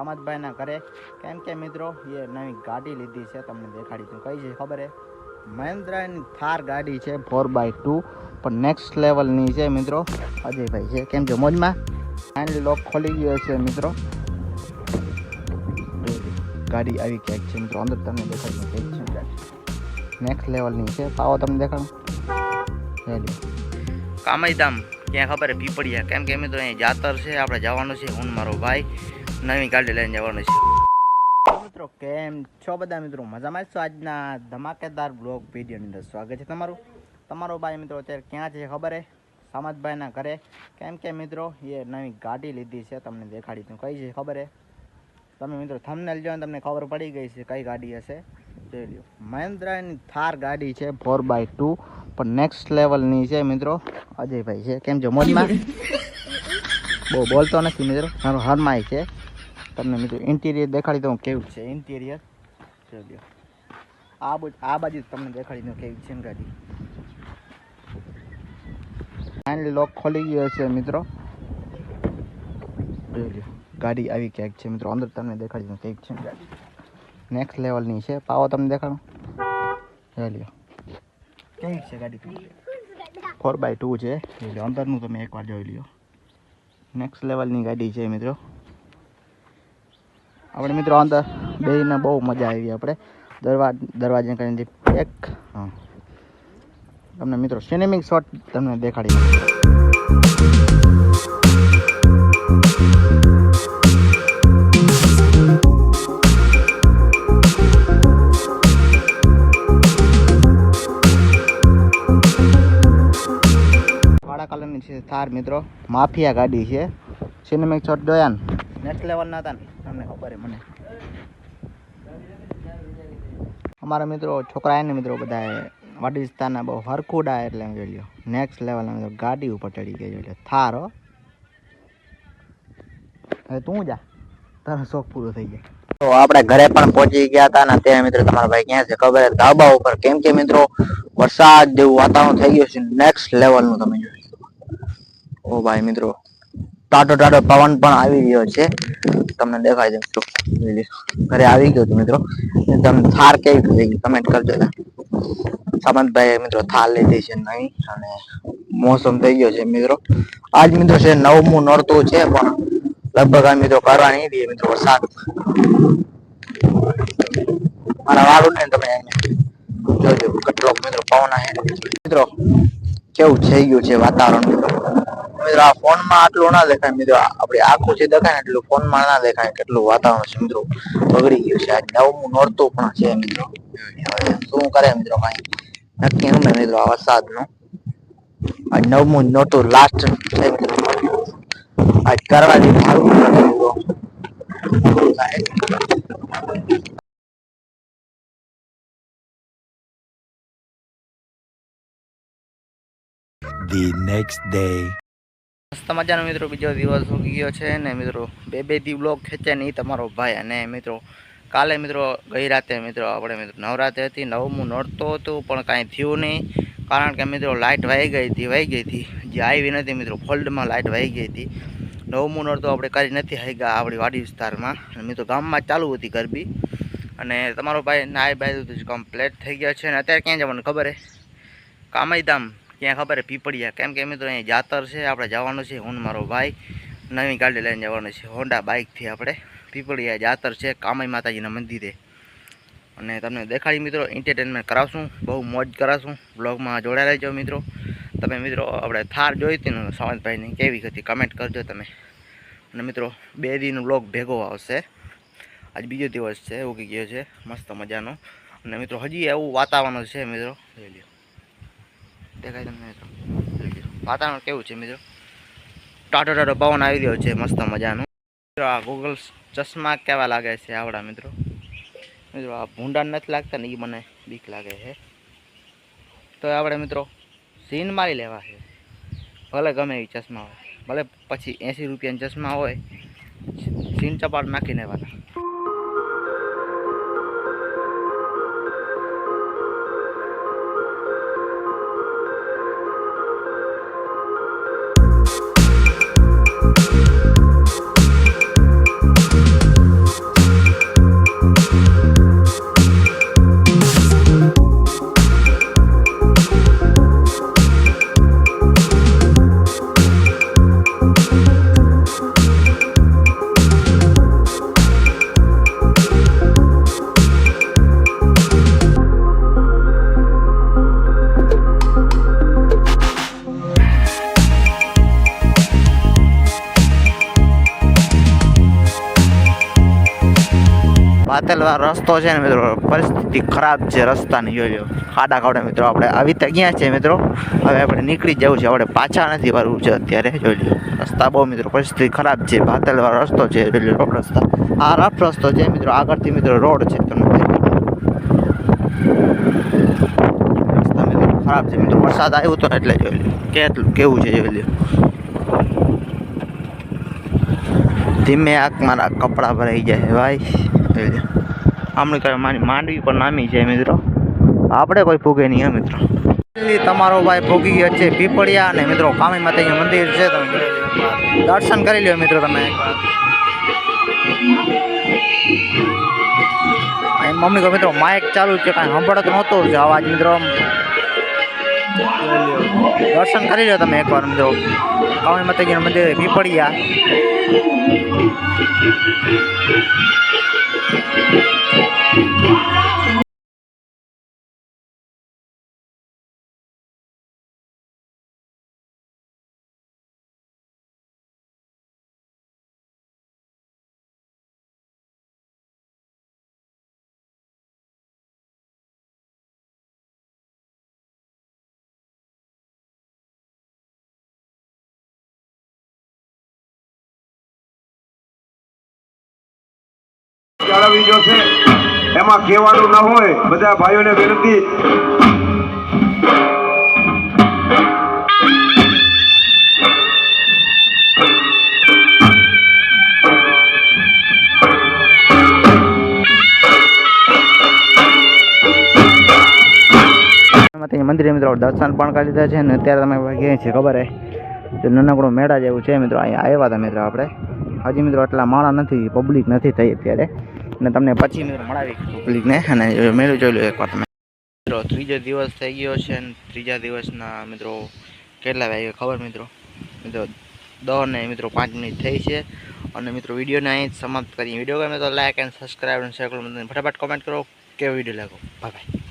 સામતભાઈના ઘરે. કેમ કે મિત્રો, એ નવી ગાડી લીધી છે, તમને દેખાડી છું કઈ છે ખબર હે? મહેન્દ્રાની થાર ગાડી છે ફોર બાય ટુ પણ નેક્સ્ટ લેવલની છે મિત્રો. અજયભાઈ છે, કેમ છે? મોજમાં? હેન્ડ લોક ખોલી ગયો છે મિત્રો. ગાડી આવી ક્યાંક છે મિત્રો, અંદર તમને દેખાડી ક્યાંક છે નેક્સ્ટ લેવલની છે પાવો તમને દેખાડું. કામઈધામ ક્યાં ખબર પીપળિયા કેમ કે મિત્રો અહીંયા જાતર છે, આપણે જવાનું છે હું મારો ભાઈ. નવી ગાડી લઈને જવાનું છે. મિત્રો, કેમ છો બધા મિત્રો? મજામાં છો? આજના ધમાકેદાર બ્લોગ વિડીયોની અંદર સ્વાગત છે તમારું. તમારો ભાઈ મિત્રો અત્યારે ક્યાં છે ખબર હે? સામતભાઈના ઘરે. કેમ કે મિત્રો, એ નવી ગાડી લીધી છે, તમને દેખાડી તું કઈ છે ખબર હે? તમે મિત્રો થંબનેલ જો તમને ખબર પડી ગઈ છે કઈ ગાડી હશે. જોઈ લો મહેન્દ્રાની થાર ગાડી છે ફોર બાય ટુ પણ નેક્સ્ટ લેવલની છે મિત્રો. અજયભાઈ છે. કેમ છો? મોજમાં? બહુ બોલતો નથી મિત્રો. મારો હરમાય છે. તમને મિત્રો ઇન્ટિરિયર દેખાડી દઉં કેવું છે ઇન્ટિરિયર ચલો. આ બાજુ આ બાજુ તમને દેખાડી દઉં કેવી છે ગાડી. ફાઇનલી લોક ખોલી ગયો છે મિત્રો. ગાડી આવી ક્યાંક છે મિત્રો. અંદર તમને દેખાડી દઉં કેવી છે ગાડી. નેક્સ્ટ લેવલની છે. પાવો તમને દેખાડો. જોઈ લ્યો છે ગાડી ફોર બાય ટુ છે. એટલે અંદરનું તમે એકવાર જોઈ લ્યો. નેક્સ્ટ લેવલની ગાડી છે મિત્રો. આપણે મિત્રો અંદર બેને બહુ મજા આવી આપણે. દરવા દરવાજે કરીને એક હા. તમને મિત્રો સિનેમિક શોટ તમને દેખાડી થાર મિત્રો, માફિયા ગાડી છે. સિનેમિક શોટ જોયા ને નેક્સ્ટ લેવલના હતા ને, તમને ખબર મને. અમારા મિત્રો, છોકરા એને મિત્રો બધા વાડી વિસ્તારના બહુ હરખુડા એટલે એમ જોઈ લો નેક્સ્ટ લેવલના મિત્રો, ગાડી ઉપર ચડી ગઈ જોઈ લો થાર, હો. હવે તું જા. તારો શોખ પૂરો થઈ જાય તો આપણે ઘરે પણ પહોંચી ગયા હતા ને અત્યારે મિત્રો તમારા ભાઈ ક્યાં છે ખબર ધાબા ઉપર. કેમ કે મિત્રો, વરસાદ જેવું વાતાવરણ થઈ ગયું છે. નેક્સ્ટ લેવલનું તમે શકો. ઓ ભાઈ મિત્રો ટાટો ટાટો પવન પણ આવી રહ્યો છે. તમને દેખાય છે ઘરે આવી ગયો મિત્રો. તમને થાર કેવી થઈ કમેન્ટ કરજો સામંતભાઈ મિત્રો થાર લીધી છે નવી અને મોસમ થઈ ગયો છે મિત્રો. આજ મિત્રો છે નવમું નોરતું છે પણ લગભગ આ મિત્રો કરવા નહીં દે મિત્રો વરસાદ. મારા વાળું ને તમે જોજો કેટલો મિત્રો પવન આવે મિત્રો, કેવું થઈ ગયું છે વાતાવરણ? મિત્રો મિત્રો, આ ફોનમાં આટલું ના દેખાય મિત્રો. આપડી આખું જે દેખાય ને એટલું ફોનમાં ના દેખાય. કેટલું વાતાવરણ છે મિત્રો. બગડી ગયું છે. આ નવમું નોરતું પણ છે મિત્રો. શું કરે મિત્રો કઈ? નક્કી નું મિત્રો આ વરસાદનું આજ નવમું નોરતું લાસ્ટ છે મિત્રો. આજ કરવા સારું મિત્રો. the next day. મજાનો મિત્રો બીજો દિવસ ઉગી ગયો છે ને મિત્રો, બે બે દી ખેંચે નહીં તમારો ભાઈ. અને મિત્રો, કાલે મિત્રો ગઈ રાતે મિત્રો આપણે મિત્રો નવરાત્રી હતી, નવમું નડતો હતું, પણ કાંઈ થયું નહીં. કારણ કે મિત્રો લાઇટ વહી ગઈ હતી વહી ગઈ હતી. જે આવી નથી મિત્રો, ફોલ્ડમાં લાઇટ વહી ગઈ હતી. નવમું નડતો આપણે કરી નથી હાઈગા આપણી વાડી વિસ્તારમાં. અને મિત્રો ગામમાં ચાલુ હતી ગરબી. અને તમારો ભાઈ નાય બાય કમ્પ્લેટ થઈ ગયા છે. અને અત્યારે ક્યાં જવાનું ખબર હે? કામઈધામ ક્યાં ખબર પીપળિયા. કેમ કે મિત્રો અહીં જાતર છે, આપણે જવાનું છે હું મારો ભાઈ. નવી ગાડી લઈને જવાનું છે હોન્ડા બાઇકથી આપણે. પીપળિયા જાતર છે, કામાઈ માતાજીના મંદિરે. અને તમને દેખાડી મિત્રો એન્ટરટેનમેન્ટ કરાવશું, બહુ મોજ કરાવશું. બ્લોગમાં જોડાયેલા રહેજો મિત્રો. તમે મિત્રો આપણે થાર જોઈ હતી ને, સાવંતભાઈની, કેવી હતી? કમેન્ટ કરજો તમે. અને મિત્રો, બે દીનો બ્લોગ ભેગો આવશે. આજ બીજો દિવસ છે, એવું ગયો છે, મસ્ત મજાનો. અને મિત્રો, હજી એવું વાતાવરણ છે, મિત્રો. જોઈ લ્યો. દેખાય તમને મિત્રો. વાતાવરણ કેવું છે મિત્રો? ટાટો ટાટો પવન આવી રહ્યો છે, મસ્ત મજાનું. મિત્રો, આ ગૂગલ ચશ્મા કેવા લાગે છે આવડા મિત્રો? મિત્રો, આ ભૂંડા નથી લાગતા ને એ મને બીક લાગે છે. તો આપણે મિત્રો, સીન મારી લેવા છે. ભલે ગમે એ ચશ્મા હોય, ભલે પછી એંસી રૂપિયાની ચશ્મા હોય, સીન ચપાટ નાખી લેવાના. ભાતેલવાળો રસ્તો છે ને મિત્રો, પરિસ્થિતિ ખરાબ છે રસ્તાની, જોઈ લો ખાડા ખાડા મિત્રો, આપણે આવી ત્યાં ગયા છે મિત્રો. હવે આપણે નીકળી જવું છે, આપણે પાછા નથી વળવું છે અત્યારે, જોઈ લો રસ્તા બહુ મિત્રો, પરિસ્થિતિ ખરાબ છે ભાતેલવાળો રસ્તો છે, જોઈ લો રોડ રસ્તા. આ રફ રસ્તો છે મિત્રો, આગળથી મિત્રો રોડ છે, તમને. રસ્તા મિત્રો ખરાબ છે મિત્રો, વરસાદ આવ્યો તો ને એટલે, જોઈ લો કેટલું, કેવું છે, જોઈ લો ધીમે આંખ મારા કપડાં ભરાઈ જાય, ભાઈ. કરે મારી માંડવી પણ નામી છે મિત્રો. આપણે કોઈ ભૂગે નહીં મિત્રો. તમારો ભાઈ ભોગી ગયો છે પીપળિયા અને મિત્રો કામી માતાજી મંદિર છે તમે. દર્શન કરી લ્યો મિત્રો તમે મમ્મી કહો, મિત્રો માઇક ચાલુ છે, કાંઈ સંભળત નહોતો જ અવાજ મિત્રો. દર્શન કરી લો તમે એકવાર મિત્રો. કામી માતાજીનું મંદિર પીપળિયા. どっち? જાળવવી જોશે એમાં કહેવાનું ન હોય, બધા ભાઈઓને વિનંતી. મંદિરે મિત્રો દર્શન પણ કરી લીધા છે ને અત્યારે તમે ક્યાં છે ખબર હે? તો નાનકડું મેળા જેવું છે મિત્રો, અહીંયા આવ્યા હતા મિત્રો આપણે. હજી મિત્રો એટલા માળા નથી પબ્લિક નથી થઈ અત્યારે. અને તમને પછી મળાવી. પબ્લિકને, અને મેળું જોઈ લો એકવાર તમે. મિત્રો, ત્રીજો દિવસ થઈ ગયો છે અને ત્રીજા દિવસના મિત્રો, કેટલા વાગ્યા ખબર મિત્રો? મિત્રો દસ ને મિત્રો પાંચ મિનિટ થઈ છે. અને મિત્રો, વિડીયોને અહીં સમાપ્ત કરીએ. વીડિયો ગમે તો લાઈક એન્ડ સબસ્ક્રાઈબ અને શેર કરો. ફટાફટ કોમેન્ટ કરો. કેવો વીડિયો લાગો ભાઈ